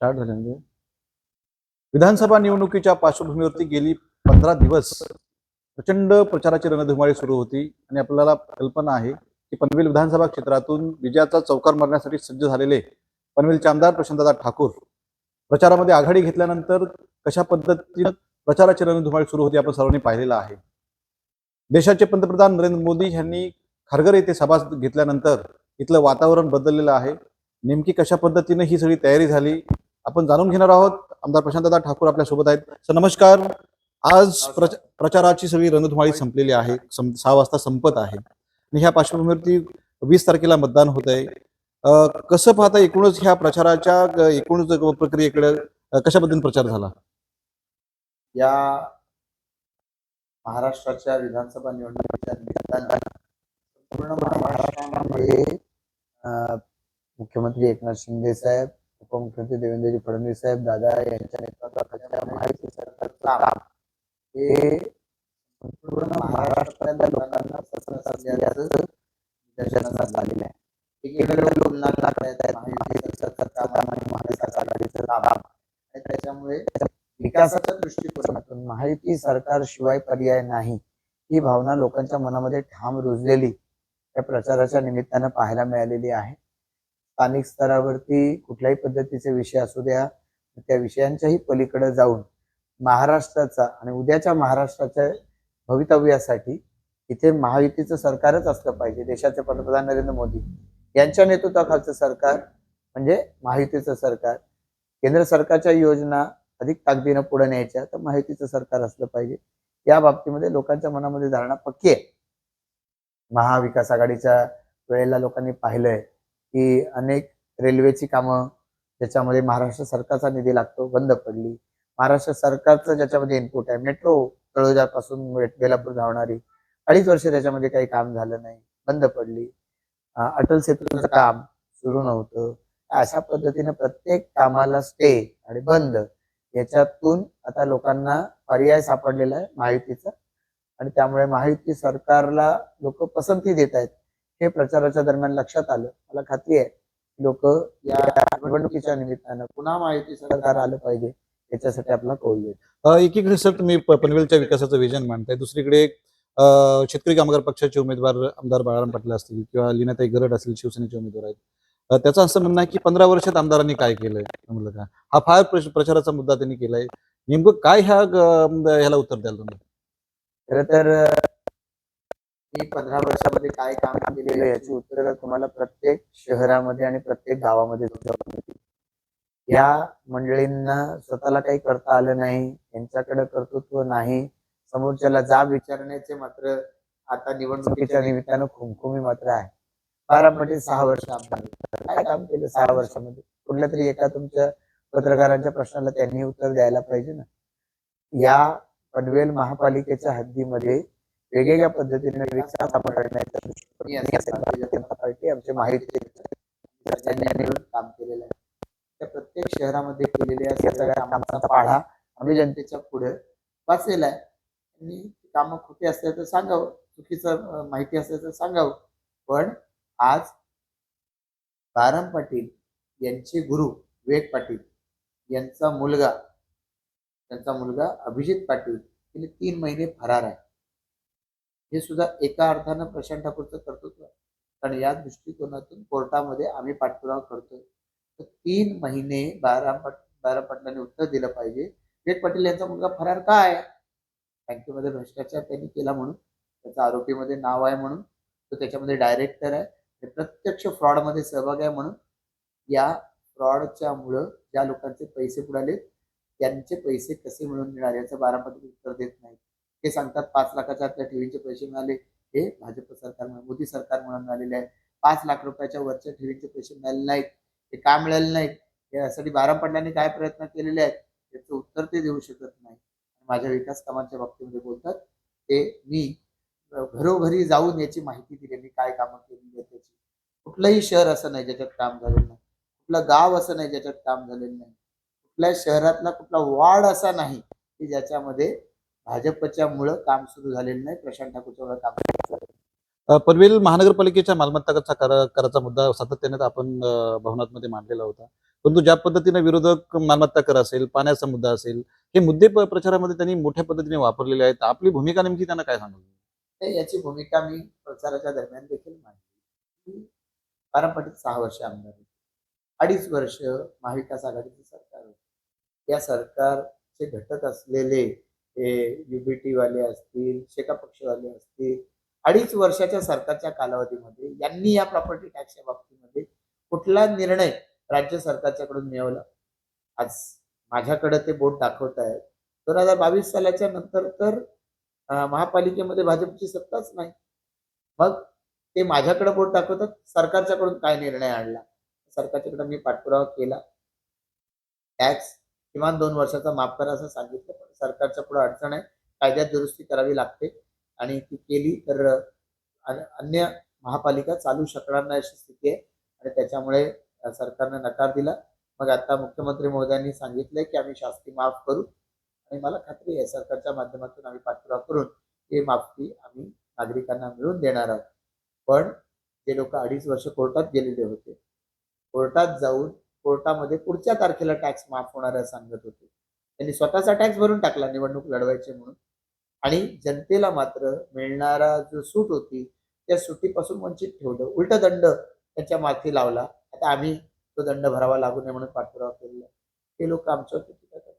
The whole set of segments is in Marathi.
स्टार्ट झाले विधानसभा निवडणुकीच्या पार्श्वभूमीवरती गेली पंधरा दिवस प्रचंड प्रचाराची रणधुमाळी सुरू होती आणि आपल्याला कल्पना आहे की पनवेल विधानसभा क्षेत्रातून विजयाचा चौकार मारण्यासाठी सज्ज झालेले पनवेलचे आमदार प्रशांतदा ठाकूर प्रचारामध्ये आघाडी घेतल्यानंतर कशा पद्धतीनं प्रचाराची रणधुमाळी सुरू होती आपण सर्वांनी पाहिलेलं आहे. देशाचे पंतप्रधान नरेंद्र मोदी यांनी खारघर येथे सभा घेतल्यानंतर इथलं वातावरण बदललेलं आहे. नेमकी कशा पद्धतीने ही सगळी तयारी झाली? आपण जाणून घेणार आहोत. आमदार प्रशांतदा ठाकूर आपल्यासोबत आहेत. सर नमस्कार. आज प्रच- प्रचाराची सगळी रणधुमाळी संपलेली आहे. सहा वाजता संपत आहे. आणि ह्या पार्श्वभूमीवरती वीस तारखेला मतदान होत आहे कसं पाहता एकूणच ह्या प्रचाराच्या एकूणच प्रक्रियेकडे कशा पद्धतीने प्रचार झाला? या महाराष्ट्राच्या विधानसभा निवडणुकीच्या निमित्तानं महाराष्ट्रामध्ये मुख्यमंत्री एकनाथ शिंदे साहेब उपमुख्यमंत्री देवेंद्रजी फडणवीस साहेब दादा यांच्या नेतृत्वाखालच्या माहिती सरकारचं काम हे संपूर्ण महाराष्ट्रातल्या लोकांना पसंत असल्याचं निदर्शनास आलेलं आहे. एकीकडे तुलना करतायत माहिती सरकारचं काम आणि महाविकास आघाडीचं काम आणि त्याच्यामुळे विकासाच्या दृष्टिकोनातून माहिती सरकार शिवाय पर्याय नाही. ही भावना लोकांच्या मनामध्ये ठाम रुजलेली या प्रचाराच्या निमित्तानं पाहायला मिळालेली आहे. स्थानिक स्तरावरती कुठल्याही पद्धतीचे विषय असू द्या त्या विषयांच्याही पलीकडे जाऊन महाराष्ट्राचा आणि उद्याच्या महाराष्ट्राच्या भवितव्यासाठी इथे महायुतीचं सरकारच असलं पाहिजे. देशाचे पंतप्रधान नरेंद्र मोदी यांच्या नेतृत्वाखालचं सरकार म्हणजे महायुतीचं सरकार. केंद्र सरकारच्या योजना अधिक ताकदीनं पुढे न्यायच्या तर माहितीचं सरकार असलं पाहिजे. या बाबतीमध्ये लोकांच्या मनामध्ये धारणा पक्की आहे. महाविकास आघाडीच्या वेळेला लोकांनी पाहिलंय की अनेक रेल्वेची कामं ज्याच्यामध्ये महाराष्ट्र सरकारचा निधी लागतो बंद पडली. महाराष्ट्र सरकारचं ज्याच्यामध्ये इनपुट आहे मेट्रो तळोजापासून बेलापूर धावणारी अडीच वर्ष त्याच्यामध्ये काही काम झालं नाही बंद पडली. अटल सेतूचं काम सुरू नव्हतं. अशा पद्धतीने प्रत्येक कामाला स्टे आणि बंद याच्यातून आता लोकांना पर्याय सापडलेला आहे महायुतीचा. आणि त्यामुळे महायुती सरकारला लोक पसंती देत आहेत. हे प्रचाराच्या दरम्यान लक्षात आलं. मला खात्री आहे लोक या निवडणुकीच्या निमित्तानं पुन्हा महायुती सरकार आलं पाहिजे. याच्यासाठी आपला कौल अं, एकीकडे सर तुम्ही पनवेलच्या विकासाचं विजन मांडताय. दुसरीकडे शेतकरी कामगार पक्षाचे उमेदवार आमदार बाळाराम पाटील असतील किंवा लीनाताई गरड असतील शिवसेनेचे उमेदवार आहेत. त्याचं असं म्हणणं आहे की पंधरा वर्षात आमदारांनी काय केलंय? का? हा फार प्रच- प्रचाराचा मुद्दा त्यांनी केलाय. नेमकं काय ह्या ह्याला उत्तर द्याल तुम्ही? खर तर मी पंधरा वर्षामध्ये काय काम केलेलं याची उत्तरं तुम्हाला प्रत्येक शहरामध्ये आणि प्रत्येक गावामध्ये तुमच्या या मंडळींना स्वतःला काही करता आलं नाही यांच्याकडे कर्तृत्व नाही समोरच्याला जाब विचारण्याचे मात्र आता निवडणुकीच्या निमित्तानं खुमखुमी मात्र आहे. बारामतीत म्हणजे सहा वर्ष आमदार काय काम केलं सहा वर्षामध्ये? कुठल्या तरी एका तुमच्या पत्रकारांच्या प्रश्नाला त्यांनी उत्तर द्यायला पाहिजे ना? या पनवेल महापालिकेच्या हद्दीमध्ये वेगवेगळ्या पद्धतीने विकास आपण करण्याच्या दृष्टीने आणि भारतीय जनता पार्टी आमचे माहिती काम केलेलं आहे. त्या प्रत्येक शहरामध्ये केलेल्या या सगळ्या कामाचा पाढा आम्ही जनतेच्या पुढे वाचलेला आहे. आणि कामं खोटी असल्या तर सांगावं चुकीचं माहिती असल्या तर सांगावं. पण आज बाराम पाटील यांचे गुरु विवेक पाटील यांचा मुलगा त्यांचा मुलगा अभिजित पाटील गेले तीन महिने फरार आहे. हे सुद्धा एका अर्थानं प्रशांत ठाकूरचं कर्तृत्व आहे. कारण या दृष्टिकोनातून कोर्टामध्ये आम्ही पाठपुरावा करतोय. तर तीन महिने बारा पट बारा पाटलांनी उत्तर दिलं पाहिजे. विवेक पाटील यांचा मुलगा फरार का आहे? बँकेमध्ये भ्रष्टाचार त्यांनी केला म्हणून त्याचा आरोपीमध्ये नाव आहे म्हणून तो त्याच्यामध्ये डायरेक्टर आहे. ते प्रत्यक्ष फ्रॉडमध्ये सहभाग आहे म्हणून या फ्रॉडच्या मुळं ज्या लोकांचे पैसे बुडाले त्यांचे पैसे कसे मिळून मिळाले याचं बारामती उत्तर देत नाही ते सांगतात पाच लाखाच्या आतल्या ठेवींचे पैसे मिळाले. हे भाजप सरकारमुळे मोदी सरकारमुळे मिळालेले आहे पाच लाख रुपयाच्या वरच्या ठेवींचे पैसे मिळाले नाहीत. ते का मिळाले नाहीत? यासाठी बारा पडल्याने काय प्रयत्न केलेले आहेत? याचं उत्तर ते देऊ शकत नाही माझ्या विकास कामांच्या बाबतीमध्ये बोलतात ते मी घरोघरी जाऊन याची माहिती दिली मी काय कामं केलेली आहेत त्याची कुठलंही शहर असं नाही ज्याच्यात काम झालेलं नाही. कुठलं गाव असं नाही ज्याच्यात काम झालेलं नाही. कुठल्या शहरातला कुठला वार्ड असा नाही की ज्याच्यामध्ये भाजपच्या मुळे काम सुरू झालेलं नाही. प्रशांत ठाकूरच्या काम पनवेल महानगरपालिकेच्या मालमत्ता कराचा कर- कराचा मुद्दा सातत्याने आपण भवनातमध्ये मांडलेला होता. परंतु ज्या पद्धतीने विरोधक मालमत्ता कर असेल पाण्याचा मुद्दा असेल हे मुद्दे प्रचारामध्ये त्यांनी मोठ्या पद्धतीने वापरलेले आहेत. आपली भूमिका नेमकी त्यांना काय सांगू? याची भूमिका मी प्रचाराच्या दरम्यान देखील मांडली. पारंपरिक सहा वर्ष आमदार होते. अडीच वर्ष महाविकास आघाडीचे सरकार होते. या सरकारचे घटक असलेले हे युबीटीवाले असतील शेका पक्षवाले असतील अडीच वर्षाच्या सरकारच्या कालावधीमध्ये यांनी या प्रॉपर्टी टॅक्सच्या बाबतीमध्ये कुठला निर्णय राज्य सरकारच्याकडून मिळवला? आज माझ्याकडे ते बोट दाखवत आहेत. दोन हजार बावीस सालाच्या नंतर तर महापालिकेमध्ये भाजपची सत्ताच नाही. मग ते माझ्याकडे बोट दाखवतात सरकारच्याकडून काय निर्णय आणला? सरकारच्याकडे मी पाठपुरावा केला. टॅक्स किमान दोन वर्षाचा माफ करा असं सांगितलं. पण सरकारच्या पुढे अडचण आहे कायद्यात दुरुस्ती करावी लागते. आणि ती केली तर अन्य महापालिका चालू शकणार नाही अशी स्थिती आहे. आणि त्याच्यामुळे सरकारने नकार दिला. मग आता मुख्यमंत्री महोदयांनी सांगितलंय की आम्ही शास्ती माफ करू. आणि मला खात्री आहे सरकारच्या माध्यमातून आम्ही पाठपुरावा करून ही माफी आम्ही नागरिकांना मिळवून देणार आहोत. पण जे लोक अडीच वर्ष कोर्टात गेलेले होते कोर्टात जाऊन कोर्टामध्ये पुढच्या तारखेला टॅक्स माफ होणार आहे सांगत होते. त्यांनी स्वतःचा टॅक्स भरून टाकला निवडणूक लढवायची म्हणून. आणि जनतेला मात्र मिळणारा जो सूट होती त्या सुटीपासून वंचित ठेवलं. उलट दंड त्यांच्या माथी लावला. आता आम्ही तो दंड भरावा लागू नये म्हणून पाठपुरावा केलेला ते लोक आमच्यावर टीका करतात.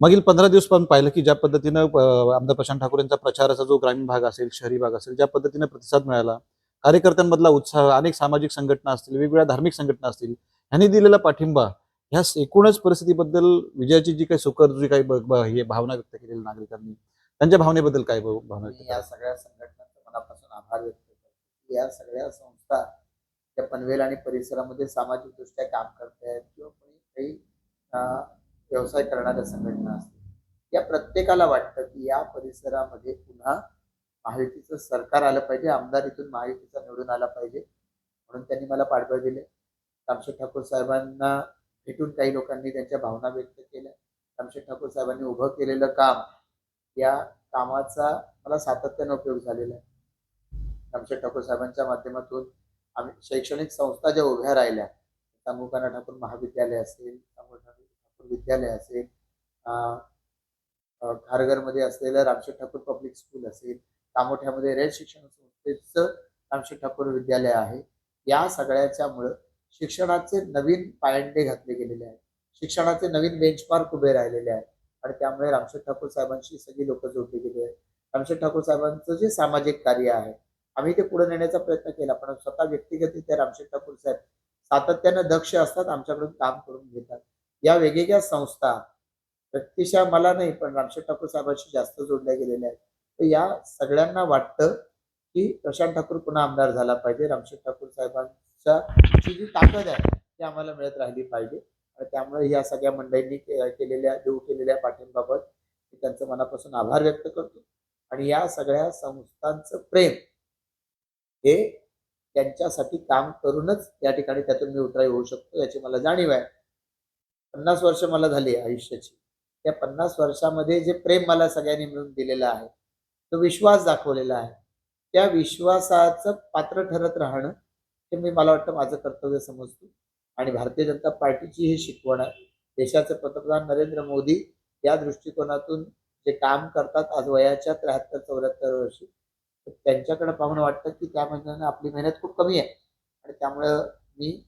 मागील पंधरा दिवस पण पाहिलं की ज्या पद्धतीनं आमदार प्रशांत ठाकूर यांचा प्रचाराचा जो ग्रामीण भाग असेल शहरी भाग असेल ज्या पद्धतीने प्रतिसाद मिळाला कार्यकर्त्यांमधला उत्साह अनेक सामाजिक संघटना असतील वेगवेगळ्या धार्मिक संघटना असतील यांनी दिलेला पाठिंबा ह्या एकूणच परिस्थितीबद्दल विजयाची जी काही सुकर जी काही हे भावना व्यक्त केलेल्या नागरिकांनी त्यांच्या भावनेबद्दल काय भावना व्यक्त या? सगळ्या संघटनांचा मनापासून आभार व्यक्त करतो. या सगळ्या संस्था त्या पनवेल आणि परिसरामध्ये सामाजिक दृष्ट्या काम करत आहेत किंवा कोणी काही व्यवसाय करणाऱ्या संघटना असतील. या प्रत्येकाला वाटतं की या परिसरामध्ये पुन्हा महायुतीचं सरकार आलं पाहिजे आमदार इथून महायुतीचा निवडून आला पाहिजे. म्हणून त्यांनी मला पाठबळ दिले. रामशेठ ठाकूर साहेबांना भेटून काही लोकांनी त्यांच्या भावना व्यक्त केल्या. रामशेठ ठाकूर साहेबांनी उभं केलेलं काम या कामाचा मला सातत्याने उपयोग झालेला आहे. रामशेठ ठाकूर साहेबांच्या माध्यमातून आम्ही शैक्षणिक संस्था ज्या उभ्या राहिल्या सांगोकाना ठाकूर महाविद्यालय असेल ठाकूर विद्यालय असेल खारघरमध्ये असलेलं रामशेठ ठाकूर पब्लिक स्कूल असेल कामोठ्यामध्ये रेड शिक्षण संस्थेचं रामशेठ ठाकूर विद्यालय आहे या सगळ्याच्यामुळं शिक्षणाचे नवीन पायंडे घातले गेलेले आहेत. शिक्षणाचे नवीन बेंचमार्क उभे राहिलेले आहेत. आणि त्यामुळे रामशेठ ठाकूर साहेबांशी सगळी लोक जोडली गेली आहेत. रामशेठ ठाकूर साहेबांचं जे सामाजिक कार्य आहे आम्ही ते पुढे नेण्याचा प्रयत्न केला पण स्वतः व्यक्तिगतरित्या रामशेठ ठाकूर साहेब सातत्यानं दक्ष असतात आमच्याकडून काम करून घेतात. या वेगवेगळ्या संस्था व्यक्तिशा मला नाही पण रामशेठ ठाकूर साहेबांशी जास्त जोडल्या गेलेल्या आहेत. तर या सगळ्यांना वाटतं की प्रशांत ठाकूर पुन्हा आमदार झाला पाहिजे. रामशेठ ठाकूर साहेबांच्या ची जी ताकद आहे ती आम्हाला मिळत राहिली पाहिजे. त्यामुळे या सगळ्या मंडळींनी केलेल्या देऊ केलेल्या पाठिंबाबत मी त्यांचं मनापासून आभार व्यक्त करतो. आणि या सगळ्या संस्थांचं प्रेम हे त्यांच्यासाठी काम करूनच या ठिकाणी त्यातून मी उतराई होऊ शकतो याची मला जाणीव आहे. पन्नास वर्ष मला झाली आयुष्याची. त्या पन्नास वर्षामध्ये जे प्रेम मला सगळ्यांनी मिळून दिलेलं आहे तो विश्वास दाखवलेला आहे. त्या विश्वासाचं पात्र ठरत राहणं हे मी मला वाटतं माझं कर्तव्य समजतो. आणि भारतीय जनता पार्टीची ही शिकवण आहे. देशाचे पंतप्रधान नरेंद्र मोदी या दृष्टिकोनातून जे काम करतात आज वयाच्या त्र्याहत्तर चौऱ्याहत्तर वर्षी तर त्यांच्याकडे पाहून वाटतं की त्या महिन्यानं आपली मेहनत खूप कमी आहे. आणि त्यामुळं मी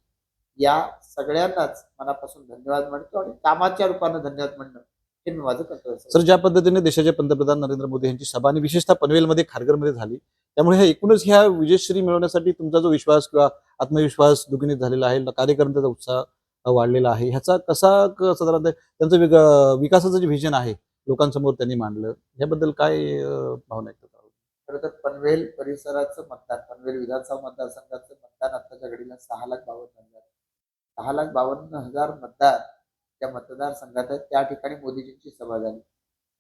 या सगळ्यांनाच मनापासून धन्यवाद म्हणतो आणि कामाच्या रूपानं धन्यवाद म्हणणं हे माझं. सर ज्या पद्धतीने देशाचे पंतप्रधान नरेंद्र मोदी यांची सभा आणि विशेषतः पनवेलमध्ये खारघरमध्ये झाली त्यामुळे ह्या एकूणच ह्या विजयश्री मिळवण्यासाठी तुमचा जो विश्वास किंवा आत्मविश्वास दुग्नित झालेला आहे कार्यकर्त्यांचा उत्साह वाढलेला आहे ह्याचा कसा क- साधारणतः त्यांचं विक- विकासाचं जे व्हिजन आहे लोकांसमोर त्यांनी मांडलं याबद्दल काय अं, भावना कराल? खरं तर पनवेल परिसराचं मतदान पनवेल विधानसभा मतदारसंघाचं मतदान आताच्या घडीला सहा लाख बावन्न हजार सहा लाख बावन्न हजार मतदार त्या मतदारसंघात त्या ठिकाणी मोदीजींची सभा झाली.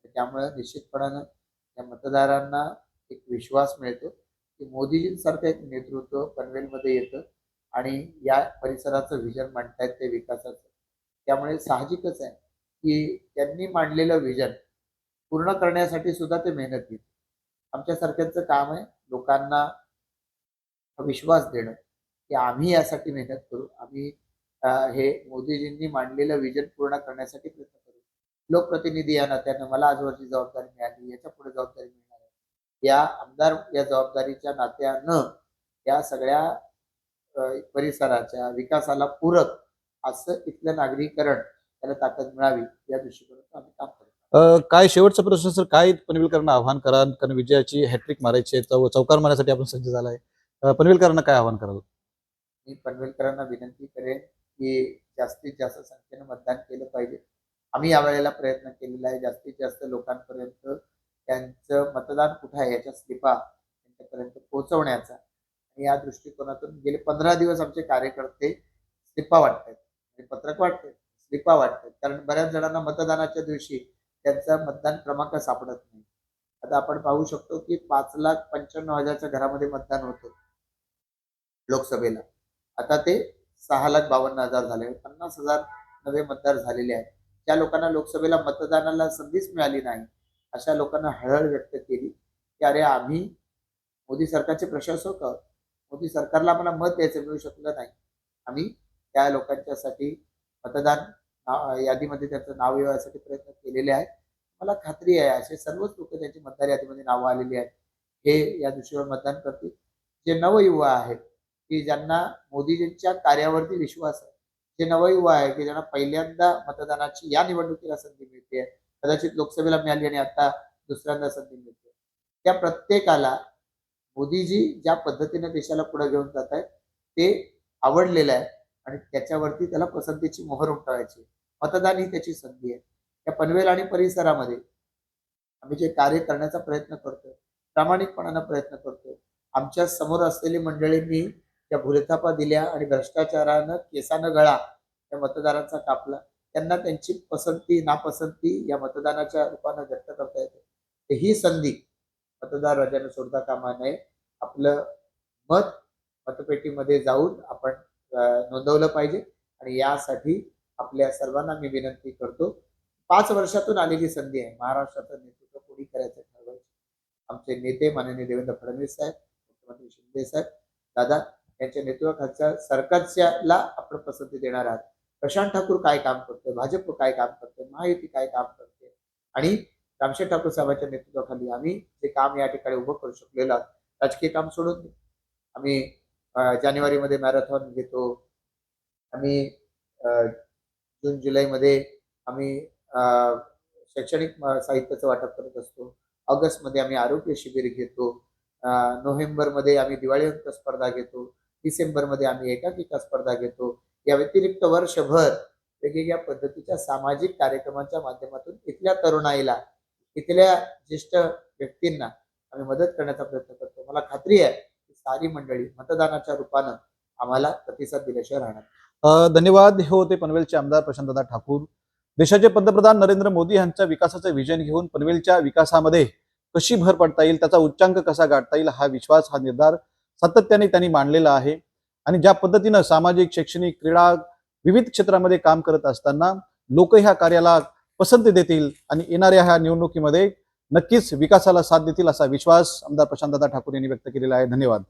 त्यामुळे निश्चितपणानं त्या मतदारांना एक विश्वास मिळतो की मोदीजींसारखं एक नेतृत्व पनवेलमध्ये येतं आणि या परिसराचं व्हिजन मांडतायत ते विकासाचं. त्यामुळे साहजिकच आहे की त्यांनी मांडलेलं व्हिजन पूर्ण करण्यासाठी सुद्धा ते मेहनत घेत आमच्यासारख्यांचं काम आहे लोकांना विश्वास देणं की आम्ही यासाठी मेहनत करू. आम्ही हे मोदीजींनी मांडलेलं विजन पूर्ण करण्यासाठी प्रयत्न करू? लोकप्रतिनिधी या नात्यानं मला आजवरची जबाबदारी मिळाली याच्यापुढे जबाबदारी मिळणार आहे. या आमदार या जबाबदारीच्या नात्यानं या सगळ्या परिसराच्या विकासाला पूरक असं इथलं नागरीकरण त्याला ताकद मिळावी या दृष्टिकोनातून आम्ही काम करतो अ, काय शेवटचा प्रश्न सर? काय पनवेलकरांना आव्हान कराल? कारण विजयाची हॅट्रिक मारायची आहे, चौ चौकार मारण्यासाठी आपण सज्ज झालाय. पनवेलकरांना काय आव्हान कराल? मी पनवेलकरांना विनंती करेन की जास्तीत जास्त संख्येनं मतदान केलं पाहिजे. आम्ही यावेळेला प्रयत्न केलेला आहे जास्तीत जास्त लोकांपर्यंत त्यांचं मतदान कुठं आहे याच्या स्लिपा त्यांच्यापर्यंत पोहोचवण्याचा. आणि या दृष्टिकोनातून गेले पंधरा दिवस आमचे कार्यकर्ते स्लिपा वाटतात. आणि पत्रक वाटतात स्लिपा वाटतात. कारण बऱ्याच जणांना मतदानाच्या दिवशी त्यांचा मतदान क्रमांक सापडत नाही. आता आपण पाहू शकतो की पाच लाख पंच्याण्णव हजारच्या घरामध्ये मतदान होतं लोकसभेला. आता ते सहा लाख बावन्न हजार झाले. पन्नास हजार नवे मतदार झालेले आहेत. ज्या लोकांना लोकसभेला मतदानाला संधीच मिळाली नाही. अशा लोकांना हळहळ व्यक्त केली. की अरे आम्ही मोदी सरकारचे प्रशासक आहोत. मोदी सरकारला आम्हाला मत द्यायचं मिळू शकलं नाही. आम्ही त्या लोकांच्यासाठी मतदान यादीमध्ये त्यांचं नाव येण्यासाठी प्रयत्न केलेले आहेत. मला खात्री आहे असे सर्वच लोक त्यांची मतदार यादीमध्ये नावं आलेली आहेत. हे या दृष्टीवर मतदान करतील. जे नवयुवा आहेत की ज्यांना मोदीजींच्या कार्यावरती विश्वास आहे जे नवयुवा आहे की ज्यांना पहिल्यांदा मतदानाची या निवडणुकीला संधी मिळते. कदाचित लोकसभेला मिळाली आणि आता दुसऱ्यांदा संधी मिळते. त्या प्रत्येकाला मोदीजी ज्या पद्धतीने देशाला पुढे घेऊन जात आहेत ते आवडलेलं आहे आणि त्याच्यावरती त्याला पसंतीची मोहर उमटवायची. मतदान ही त्याची संधी आहे. त्या पनवेल आणि परिसरामध्ये आम्ही जे कार्य करण्याचा प्रयत्न करतोय प्रामाणिकपणानं प्रयत्न करतोय आमच्यासमोर असलेली मंडळींनी त्या भुलथापा दिल्या आणि भ्रष्टाचारानं केसानं गळा त्या मतदारांचा कापला. त्यांना त्यांची पसंती नापसंती या मतदानाच्या रूपानं व्यक्त करता येते. ही संधी मतदार राजाने सोडता कामा नये. आपलं मत मतपेटीमध्ये जाऊन आपण नोंदवलं पाहिजे आणि यासाठी आपल्या सर्वांना मी विनंती करतो. पाच वर्षातून आलेली संधी आहे. महाराष्ट्राचं नेतृत्व कोणी करायचं ठरवायचं? आमचे नेते माननीय देवेंद्र फडणवीस साहेब मुख्यमंत्री शिंदे साहेब दादा यांच्या नेतृत्वाखालच्या सरकारच्याला आपण पसंती देणार आहात. प्रशांत ठाकूर काय काम करतोय? भाजप काय काम करतोय? महायुती काय काम करते आणि रामशेठ ठाकूर साहेबांच्या नेतृत्वाखाली आम्ही जे काम या ठिकाणी उभं करू शकलेलो आहोत राजकीय काम सोडून आम्ही जानेवारीमध्ये मॅरेथॉन घेतो. आम्ही जून जुलैमध्ये आम्ही अं, शैक्षणिक साहित्याचं वाटप करत असतो. ऑगस्टमध्ये आम्ही आरोग्य शिबिर घेतो. नोव्हेंबरमध्ये आम्ही दिवाळी अंक स्पर्धा घेतो. डिसेंबरमध्ये आम्ही एकांकिका स्पर्धा घेतो. या व्यतिरिक्त वर्षभर वेगवेगळ्या पद्धतीच्या सामाजिक कार्यक्रमांच्या माध्यमातून इथल्या तरुणाईला इथल्या ज्येष्ठ व्यक्तींना आम्ही मदत करण्याचा प्रयत्न करतो. मला खात्री आहे की सारी मंडळी मतदानाच्या रूपानं आम्हाला प्रतिसाद दिल्याशिवाय राहणार धन्यवाद. हे होते पनवेलचे आमदार प्रशांतदा ठाकूर. देशाचे पंतप्रधान नरेंद्र मोदी यांच्या विकासाचं विजन घेऊन पनवेलच्या विकासामध्ये कशी भर पडता येईल त्याचा उच्चांक कसा गाठता येईल हा विश्वास हा निर्धार सातत्याने त्यांनी मांडलेलं आहे. आणि ज्या पद्धतीनं सामाजिक शैक्षणिक क्रीडा विविध क्षेत्रामध्ये काम करत असताना लोक ह्या कार्याला पसंती देतील आणि येणाऱ्या ह्या निवडणुकीमध्ये नक्कीच विकासाला साथ देतील असा विश्वास आमदार प्रशांतदादा ठाकूर यांनी व्यक्त केलेला आहे. धन्यवाद.